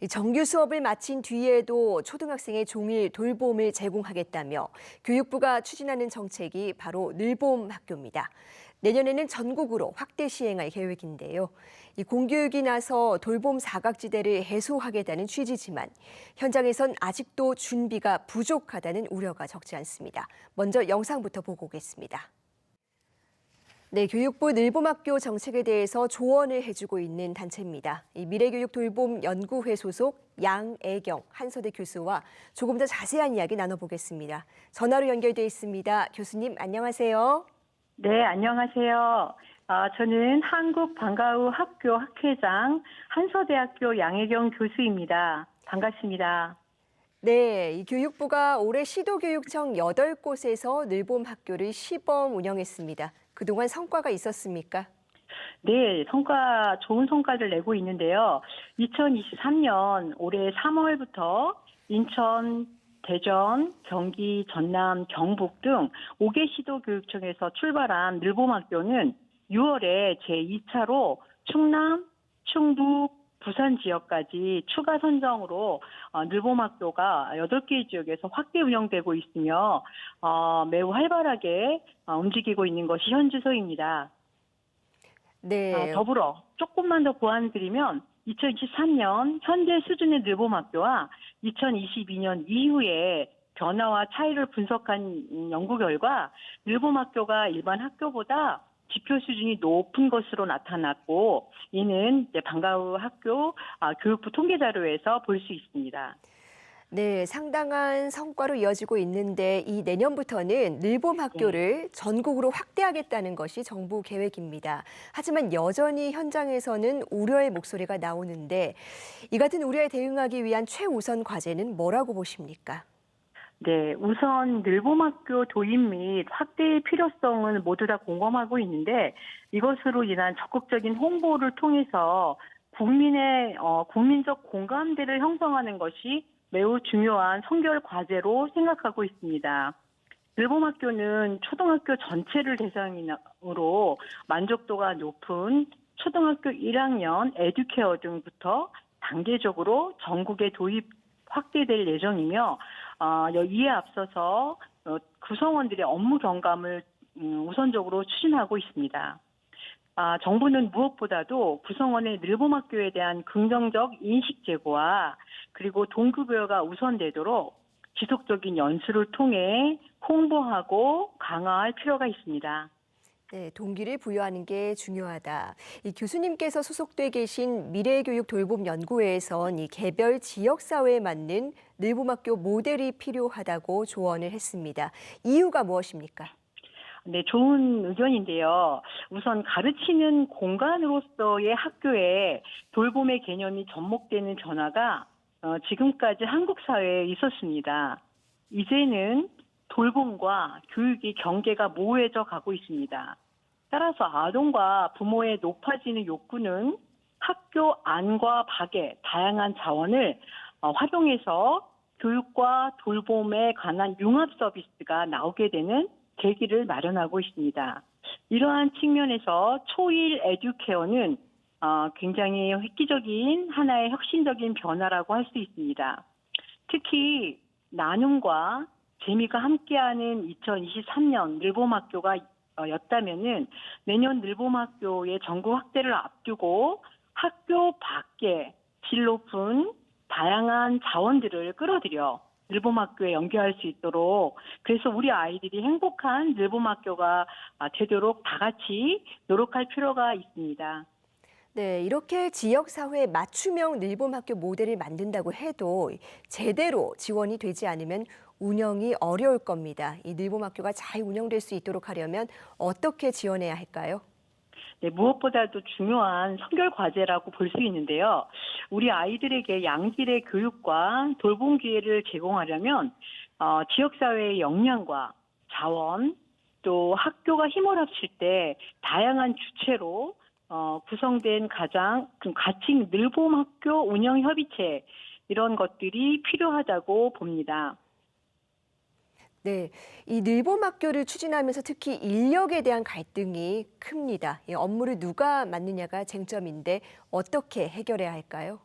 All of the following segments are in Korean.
이 정규 수업을 마친 뒤에도 초등학생의 종일 돌봄을 제공하겠다며 교육부가 추진하는 정책이 바로 늘봄 학교입니다. 내년에는 전국으로 확대 시행할 계획인데요. 이 공교육이 나서 돌봄 사각지대를 해소하겠다는 취지지만 현장에선 아직도 준비가 부족하다는 우려가 적지 않습니다. 먼저 영상부터 보고 오겠습니다. 네, 교육부 늘봄학교 정책에 대해서 조언을 해주고 있는 단체입니다. 이 미래교육 돌봄 연구회 소속 양애경 한서대 교수와 조금 더 자세한 이야기 나눠보겠습니다. 전화로 연결돼 있습니다. 교수님 안녕하세요. 네, 안녕하세요. 아, 저는 한국 방과후 학교 학회장 한서대학교 양혜경 교수입니다. 반갑습니다. 네, 이 교육부가 올해 시도교육청 8곳에서 늘봄 학교를 시범 운영했습니다. 그동안 성과가 있었습니까? 네, 성과, 좋은 성과를 내고 있는데요. 2023년 올해 3월부터 인천, 대전, 경기, 전남, 경북 등 5개 시도교육청에서 출발한 늘봄학교는 6월에 제2차로 충남, 충북, 부산 지역까지 추가 선정으로 어, 늘봄학교가 8개 지역에서 확대 운영되고 있으며 어, 매우 활발하게 어, 움직이고 있는 것이 현주소입니다. 네. 아, 더불어 조금만 더 보완드리면 2023년 현재 수준의 늘봄학교와 2022년 이후에 변화와 차이를 분석한 연구 결과 늘봄학교가 일반 학교보다 지표 수준이 높은 것으로 나타났고 이는 이제 방과후 학교 아, 교육부 통계 자료에서 볼 수 있습니다. 네, 상당한 성과로 이어지고 있는데 이 내년부터는 늘봄 학교를 전국으로 확대하겠다는 것이 정부 계획입니다. 하지만 여전히 현장에서는 우려의 목소리가 나오는데 이 같은 우려에 대응하기 위한 최우선 과제는 뭐라고 보십니까? 네, 우선 늘봄학교 도입 및 확대의 필요성은 모두 다 공감하고 있는데 이것으로 인한 적극적인 홍보를 통해서 국민의 어, 국민적 공감대를 형성하는 것이 매우 중요한 선결 과제로 생각하고 있습니다. 늘봄학교는 초등학교 전체를 대상으로 만족도가 높은 초등학교 1학년 에듀케어 등부터 단계적으로 전국에 도입 확대될 예정이며 어, 이에 앞서서 어, 구성원들의 업무 경감을 음, 우선적으로 추진하고 있습니다. 아, 정부는 무엇보다도 구성원의 늘봄학교에 대한 긍정적 인식 제고와 그리고 동급여가 우선되도록 지속적인 연수를 통해 홍보하고 강화할 필요가 있습니다. 네, 동기를 부여하는 게 중요하다. 이 교수님께서 소속돼 계신 미래교육 돌봄 연구회에선 이 개별 지역 사회에 맞는 늘봄학교 모델이 필요하다고 조언을 했습니다. 이유가 무엇입니까? 네, 좋은 의견인데요. 우선 가르치는 공간으로서의 학교에 돌봄의 개념이 접목되는 변화가 어, 지금까지 한국 사회에 있었습니다. 이제는 돌봄과 교육이 경계가 모호해져 가고 있습니다. 따라서 아동과 부모의 높아지는 욕구는 학교 안과 밖의 다양한 자원을 어, 활용해서 교육과 돌봄에 관한 융합 서비스가 나오게 되는 계기를 마련하고 있습니다. 이러한 측면에서 초일 에듀케어는 어, 굉장히 획기적인 하나의 혁신적인 변화라고 할 수 있습니다. 특히 나눔과 재미가 함께하는 2023년 늘봄학교가 어, 였다면은 내년 늘봄학교의 전국 확대를 앞두고 학교 밖에 질 높은 다양한 자원들을 끌어들여 늘봄학교에 연계할 수 있도록 그래서 우리 아이들이 행복한 늘봄학교가 아, 되도록 다 같이 노력할 필요가 있습니다. 네, 이렇게 지역사회 맞춤형 늘봄학교 모델을 만든다고 해도 제대로 지원이 되지 않으면 운영이 어려울 겁니다. 이 늘봄학교가 잘 운영될 수 있도록 하려면 어떻게 지원해야 할까요? 네, 무엇보다도 중요한 선결 과제라고 볼 수 있는데요. 우리 아이들에게 양질의 교육과 돌봄 기회를 제공하려면 어, 지역사회의 역량과 자원 또 학교가 힘을 합칠 때 다양한 주체로 어, 구성된 가장 그 가칭 늘봄 학교 운영 협의체 이런 것들이 필요하다고 봅니다. 네, 이 늘봄 학교를 추진하면서 특히 인력에 대한 갈등이 큽니다. 이 업무를 누가 맡느냐가 쟁점인데 어떻게 해결해야 할까요?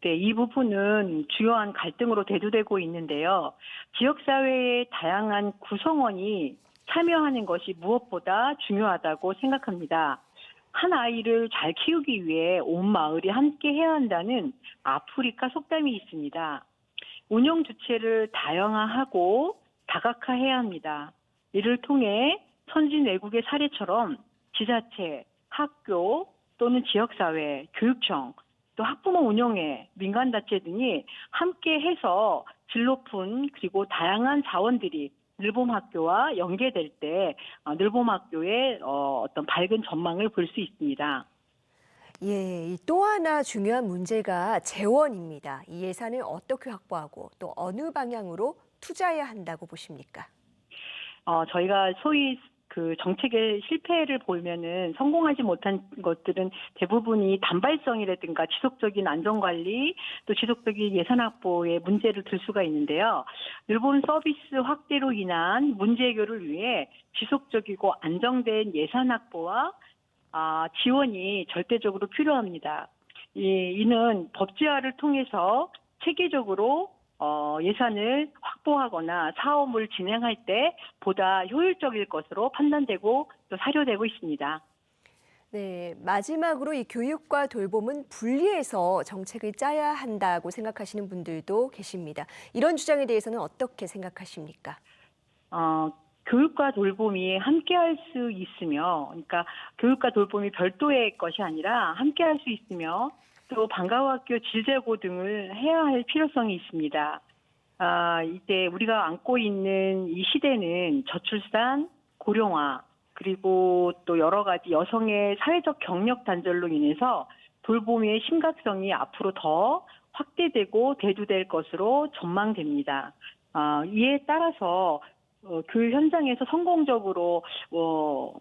네, 이 부분은 주요한 갈등으로 대두되고 있는데요. 지역사회의 다양한 구성원이 참여하는 것이 무엇보다 중요하다고 생각합니다. 한 아이를 잘 키우기 위해 온 마을이 함께 해야 한다는 아프리카 속담이 있습니다. 운영 주체를 다양화하고 다각화해야 합니다. 이를 통해 선진 외국의 사례처럼 지자체, 학교 또는 지역사회, 교육청, 또 학부모 운영회, 민간단체 등이 함께 해서 질 높은 그리고 다양한 자원들이 늘봄학교와 연계될 때 어, 늘봄학교의 어, 어떤 밝은 전망을 볼 수 있습니다. 예, 이또 하나 중요한 문제가 재원입니다. 이 예산을 어떻게 확보하고 또 어느 방향으로 투자해야 한다고 보십니까? 어, 저희가 소위 그 정책의 실패를 보면은 성공하지 못한 것들은 대부분이 단발성이라든가 지속적인 안전관리 또 지속적인 예산 확보에 문제를 들 수가 있는데요. 일본 서비스 확대로 인한 문제 해결을 위해 지속적이고 안정된 예산 확보와 아, 지원이 절대적으로 필요합니다. 이, 이는 법제화를 통해서 체계적으로 어, 예산을 확보하거나 사업을 진행할 때 보다 효율적일 것으로 판단되고 또 사료되고 있습니다. 네, 마지막으로 이 교육과 돌봄은 분리해서 정책을 짜야 한다고 생각하시는 분들도 계십니다. 이런 주장에 대해서는 어떻게 생각하십니까? 어, 교육과 돌봄이 함께 할 수 있으며, 그러니까 교육과 돌봄이 별도의 것이 아니라 함께 할 수 있으며, 또 방과후학교 질제고 등을 해야 할 필요성이 있습니다. 아, 이제 우리가 안고 있는 이 시대는 저출산, 고령화, 그리고 또 여러 가지 여성의 사회적 경력 단절로 인해서 돌봄의 심각성이 앞으로 더 확대되고 대두될 것으로 전망됩니다. 아, 이에 따라서 어, 교육 현장에서 성공적으로 어,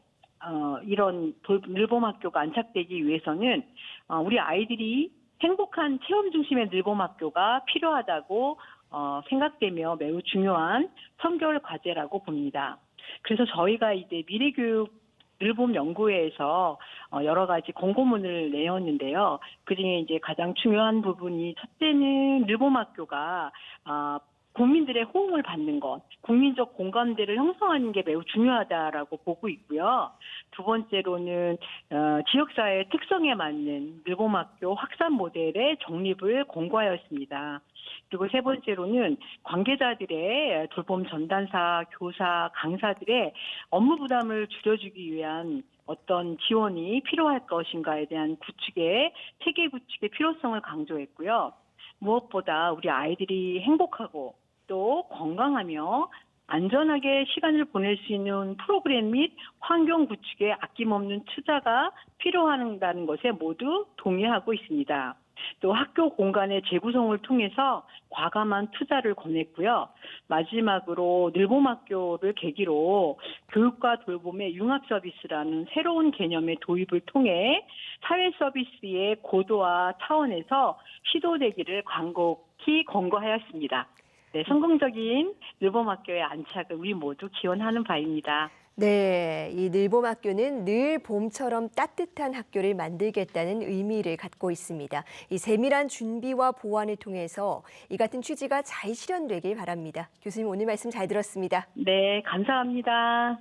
어, 이런 돌, 늘봄학교가 안착되기 위해서는 어, 우리 아이들이 행복한 체험 중심의 늘봄학교가 필요하다고 어, 생각되며 매우 중요한 선결 과제라고 봅니다. 그래서 저희가 이제 미래교육 늘봄 연구회에서 어, 여러 가지 공고문을 내었는데요. 그 중에 이제 가장 중요한 부분이 첫째는 늘봄 학교가 아, 국민들의 호응을 받는 것, 국민적 공감대를 형성하는 게 매우 중요하다라고 보고 있고요. 두 번째로는 어, 지역사회의 특성에 맞는 늘봄학교 확산 모델의 정립을 공고하였습니다. 그리고 세 번째로는 관계자들의 돌봄 전단사, 교사, 강사들의 업무 부담을 줄여주기 위한 어떤 지원이 필요할 것인가에 대한 구축의 체계 구축의 필요성을 강조했고요. 무엇보다 우리 아이들이 행복하고 또 건강하며 안전하게 시간을 보낼 수 있는 프로그램 및 환경 구축에 아낌없는 투자가 필요하다는 것에 모두 동의하고 있습니다. 또 학교 공간의 재구성을 통해서 과감한 투자를 권했고요. 마지막으로 늘봄학교를 계기로 교육과 돌봄의 융합 서비스라는 새로운 개념의 도입을 통해 사회 서비스의 고도화 차원에서 시도되기를 간곡히 권고하였습니다. 네, 성공적인 늘봄학교의 안착을 우리 모두 기원하는 바입니다. 네, 이 늘봄학교는 늘 봄처럼 따뜻한 학교를 만들겠다는 의미를 갖고 있습니다. 이 세밀한 준비와 보완을 통해서 이 같은 취지가 잘 실현되길 바랍니다. 교수님 오늘 말씀 잘 들었습니다. 네, 감사합니다.